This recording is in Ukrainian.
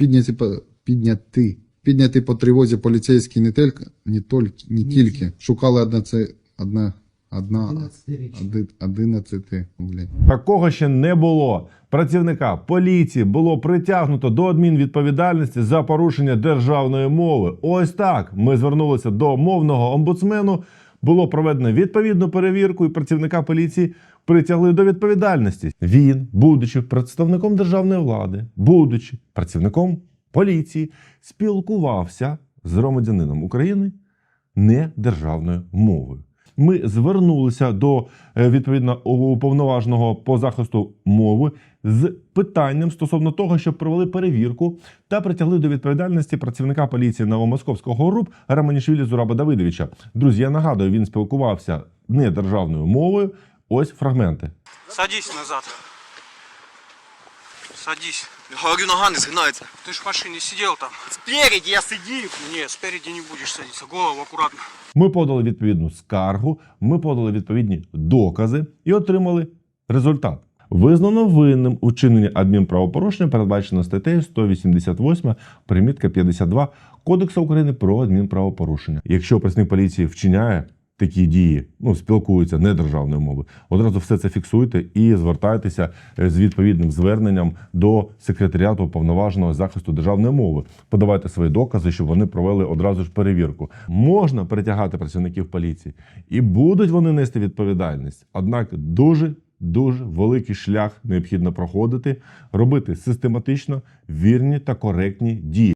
підняти, по- підняти, підняти по тривозі поліцейські не тільки, не тільки, не тільки. Шукали одна, це, одна, одна, 11-річний. оди- одинадцяти, блядь. Такого ще не було. Працівника поліції було притягнуто до адмінвідповідальності за порушення державної мови. Ось так ми звернулися до мовного омбудсмену. Було проведено відповідну перевірку, і працівника поліції притягли до відповідальності. Він, будучи представником державної влади, будучи працівником поліції, спілкувався з громадянином України не державною мовою. Ми звернулися до е, відповідно уповноваженого по захисту мови з питанням стосовно того, щоб провели перевірку та притягли до відповідальності працівника поліції Новомосковського РУП Романішвілі Зураба Давидовича. Друзі, я нагадую, він спілкувався не державною мовою. Ось фрагменти. Садись назад. Садись. Говорю, нога не згинається. Ты ж в машине сидел там. Спереді я сидів. Не, спереди не будешь садиться. Голову аккуратно. Ми подали відповідну скаргу, ми подали відповідні докази і отримали результат. Визнано винним у чиненні адмінправопорушення, передбачено статтею 188, примітка 52 Кодексу України про адмінправопорушення. Якщо працівник поліції вчиняє такі дії, ну спілкується не державною мовою, одразу все це фіксуйте і звертайтеся е, з відповідним зверненням до секретаріату повноваженого захисту державної мови. Подавайте свої докази, щоб вони провели одразу ж перевірку. Можна притягати працівників поліції, і будуть вони нести відповідальність. Однак дуже дуже великий шлях необхідно проходити, робити систематично вірні та коректні дії.